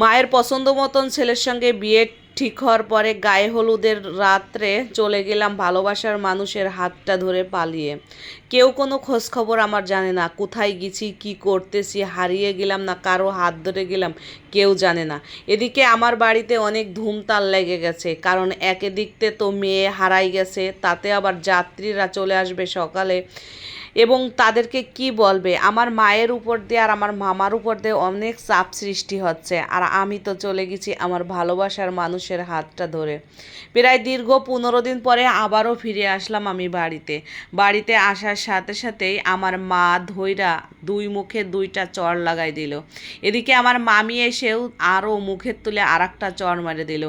মায়ের পছন্দ মতন ছেলের সঙ্গে বিয়ে ঠিক হওয়ার পরে গায়ে হলুদের রাত্রে চলে গেলাম ভালোবাসার মানুষের হাতটা ধরে পালিয়ে। কেউ কোনো খোঁজ খবর আমার জানে না, কোথায় গেছি, কি করতেছি, হারিয়ে গেলাম না, কারও হাত ধরে গেলাম, কেউ জানে না। এদিকে আমার বাড়িতে অনেক ধুমতাল লেগে গেছে, কারণ একে দিকতে তো মেয়ে হারাই গেছে, তাতে আবার যাত্রীরা চলে আসবে সকালে। এবং তাদেরকে কি বলবে? আমার মায়ের উপর দিয়ে আর আমার মামার উপর দিয়ে অনেক চাপ সৃষ্টি হচ্ছে। আর আমি তো চলে গেছি আমার ভালোবাসার মানুষের হাতটা ধরে। প্রায় দীর্ঘ পনেরো দিন পরে আবারও ফিরে আসলাম আমি বাড়িতে। বাড়িতে আসার সাথে সাথেই আমার মা ধৈরা দুই মুখে দুইটা চড় লাগাই দিল। এদিকে আমার মামি এসেও আরও মুখের তুলে আর একটা চড় মেরে দিল।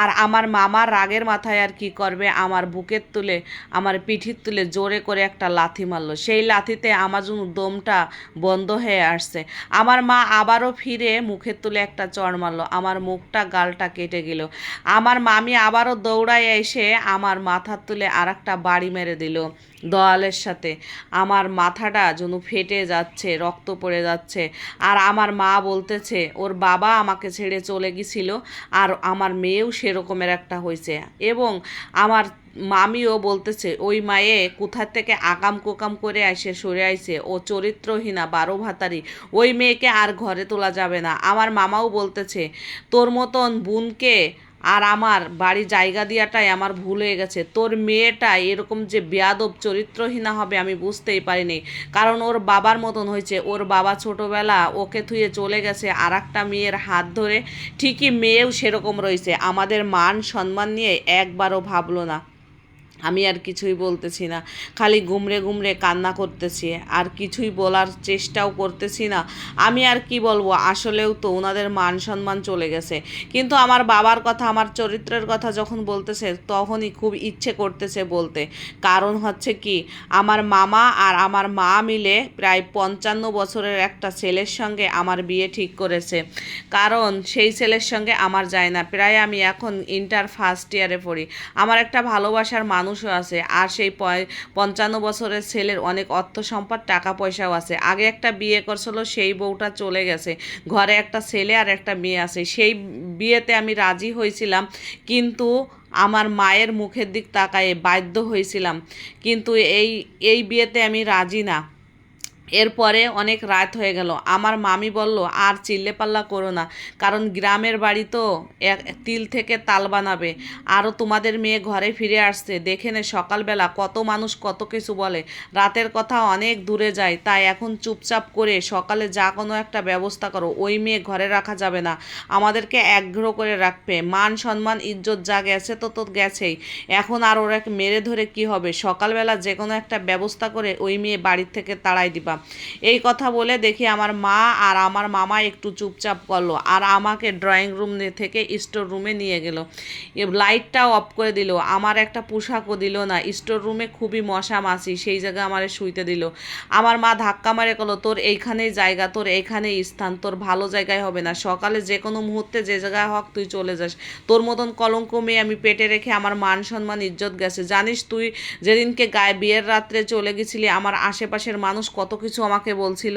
আর আমার মামার রাগের মাথায় আর কি করবে? আমার বুকের তুলে, আমার পিঠির তুলে জোরে করে একটা লাথি মারলো। সেই লাথিতে আমার দমটা বন্ধ হয়ে আসছে। আমার মা আবারও ফিরে মুখের তুলে একটা চড় মারলো। আমার মুখটা, গালটা কেটে গেল। আমার মামি আবারও দৌড়ায় এসে আমার মাথার তুলে আর একটা বাড়ি মেরে দিল। দেওয়ালের সাথে। আমার মাথাটা যেন ফেটে যাচ্ছে, রক্ত পড়ে যাচ্ছে। আর আমার মা বলতেছে, ওর বাবা আমাকে ছেড়ে চলে গেছিল আর আমার মেয়েও সেরকমের একটা হয়েছে। এবং আমার মামিও বলতেছে, ওই মায়ে কোথা থেকে আকাম কোকাম করে আসে সরে আইছে? ও চরিত্রহীনা বারো ভাতারি ওই মেয়েকে আর ঘরে তোলা যাবে না। আমার মামাও বলতেছে, তোর মতন বোনকে আর আমার বাড়ি জায়গা দেওয়াটাই আমার ভুল হয়ে গেছে। তোর মেয়েটা এরকম যে বেয়াদব চরিত্রহীনা হবে আমি বুঝতেই পারিনি। কারণ ওর বাবার মতন হয়েছে। ওর বাবা ছোটোবেলা ওকে থুয়ে চলে গেছে আর একটা মেয়ের হাত ধরে। ঠিকই মেয়েও সেরকম রয়েছে। আমাদের মান সম্মান নিয়ে একবারও ভাবলো না। আমি আর কিছুই বলতেছি না। খালি গুমরে গুমরে কান্না করতেছি, আর কিছুই বলার চেষ্টাও করতেছি না। আমি আর কি বলব? আসলেও তো ওনাদের মান সম্মান চলে গেছে। কিন্তু আমার বাবার কথা, আমার চরিত্রের কথা যখন বলতেছে, তখনই খুব ইচ্ছে করতেছে বলতে। কারণ হচ্ছে কি, আমার মামা আর আমার মা মিলে প্রায় পঞ্চান্ন বছরের একটা ছেলের সঙ্গে আমার বিয়ে ঠিক করেছে। কারণ সেই ছেলের সঙ্গে আমার যায় না। প্রায় আমি এখন ইন্টার ফার্স্ট ইয়ারে পড়ি। আমার একটা ভালোবাসার মানুষও আছে। আর সেই পঞ্চান্ন বছরের ছেলের অনেক অর্থ সম্পদ টাকা পয়সাও আছে। আগে একটা বিয়ে করছিল, সেই বউটা চলে গেছে। ঘরে একটা ছেলে আর একটা মেয়ে আছে। সেই বিয়েতে আমি রাজি হয়েছিলাম, কিন্তু আমার মায়ের মুখের দিক তাকায়ে বাধ্য হয়েছিলাম। কিন্তু এই এই বিয়েতে আমি রাজি না। এরপরে অনেক রাত হয়ে গেল। আমার মামি বলল, আর চিল্লে পাল্লা করো না, কারণ গ্রামের বাড়ি তো এক, তিল থেকে তাল বানাবে। আরও তোমাদের মেয়ে ঘরে ফিরে আসছে। দেখে নে সকালবেলা কত মানুষ কত কিছু বলে। রাতের কথা অনেক দূরে যায়, তাই এখন চুপচাপ করে সকালে যা কোনো একটা ব্যবস্থা করো। ওই মেয়ে ঘরে রাখা যাবে না। আমাদেরকে একগ্রহ করে রাখবে। মান সম্মান, ইজ্জত যা গেছে তো তো গেছেই। এখন আর ওরা মেরে ধরে কি হবে? সকালবেলা যে কোনো একটা ব্যবস্থা করে ওই মেয়ে বাড়ির থেকে তাড়াই দিবা। এই কথা বলে দেখি আমার মা আর আমার মামা একটু চুপচাপ করল আর আমাকে ড্রয়িং রুম থেকে স্টোর রুমে নিয়ে গেল। লাইটটাও অফ করে দিল। আমার একটা পোশাকও দিল না। স্টোর রুমে খুবই মশা মাছি, সেই জায়গায় আমার শুইতে দিল। আমার মা ধাক্কা মারে কলো, তোর এইখানেই জায়গা, তোর এইখানেই স্থান, তোর ভালো জায়গায় হবে না। সকালে যে কোনো মুহূর্তে যে জায়গায় হক, তুই চলে যাস। তোর মতন কলঙ্ক মেয়ে আমি পেটে রেখে আমার মান সম্মান, ইজ্জত গেছে। জানিস তুই যেদিনকে গায়ে বিয়ের রাত্রে চলে গেছিলি, আমার আশেপাশের মানুষ কত কিছু আমাকে বলছিল।